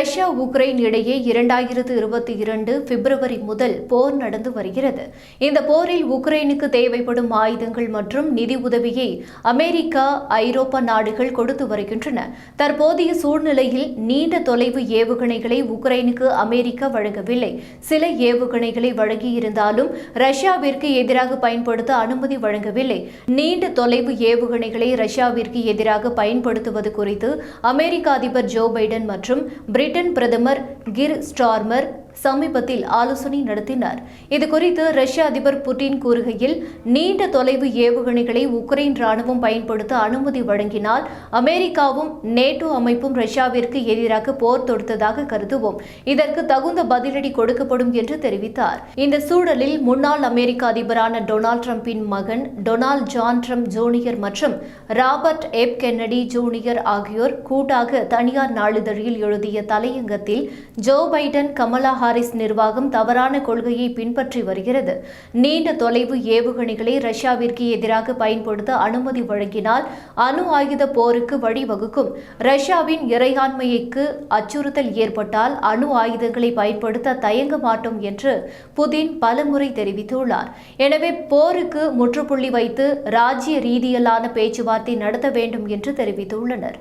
Russia Ukraine இடையே இரண்டாயிரத்து இருபத்தி இரண்டு பிப்ரவரி முதல் போர் நடந்து வருகிறது. இந்த போரில் உக்ரைனுக்கு தேவைப்படும் ஆயுதங்கள் மற்றும் நிதி உதவியை அமெரிக்கா ஐரோப்பா நாடுகள் கொடுத்து வருகின்றன. தற்போதைய சூழ்நிலையில் நீண்ட தொலைவு ஏவுகணைகளை உக்ரைனுக்கு அமெரிக்கா வழங்கவில்லை. சில ஏவுகணைகளை வழங்கியிருந்தாலும் ரஷ்யாவிற்கு எதிராக பயன்படுத்த அனுமதி வழங்கவில்லை. நீண்ட தொலைவு ஏவுகணைகளை ரஷ்யாவிற்கு எதிராக பயன்படுத்துவது குறித்து அமெரிக்க அதிபர் ஜோ பைடன் மற்றும் பிரிட்டன் பிரதமர் கிர் ஸ்டார்மர் சமீபத்தில் ஆலோசனை நடத்தினார். இது குறித்து ரஷ்ய அதிபர் புட்டின் கூறுகையில் நீண்ட தொலைவு ஏவுகணைகளை உக்ரைன் ராணுவம் பயன்படுத்த அனுமதி வழங்கினால் அமெரிக்காவும் நேட்டோ அமைப்பும் ரஷ்யாவிற்கு எதிராக போர் தொடுத்ததாக கருதுவோம். இதற்கு தகுந்த பதிலடி கொடுக்கப்படும் என்று தெரிவித்தார். இந்த சூழலில் முன்னாள் அமெரிக்க அதிபரான டொனால்ட் ட்ரம்பின் மகன் டொனால்ட் ஜான் ட்ரம்ப் ஜூனியர் மற்றும் ராபர்ட் எப் கென்னடி ஜூனியர் ஆகியோர் கூட்டாக தனியார் நாளிதழில் எழுதிய தலையங்கத்தில் ஜோ பைடன் கமலா ஹாரிஸ் நிர்வாகம் தவறான கொள்கையை பின்பற்றி வருகிறது. நீண்ட தொலைவு ஏவுகணைகளை ரஷ்யாவிற்கு எதிராக பயன்படுத்த அனுமதி வழங்கினால் அணு ஆயுத போருக்கு வழிவகுக்கும். ரஷ்யாவின் இறையாண்மைக்கு அச்சுறுத்தல் ஏற்பட்டால் அணு ஆயுதங்களை பயன்படுத்த தயங்க மாட்டோம் என்று புதின் பலமுறை தெரிவித்துள்ளார். எனவே போருக்கு முற்றுப்புள்ளி வைத்து ராஜ்ய ரீதியிலான பேச்சுவார்த்தை நடத்த வேண்டும் என்று தெரிவித்துள்ளனர்.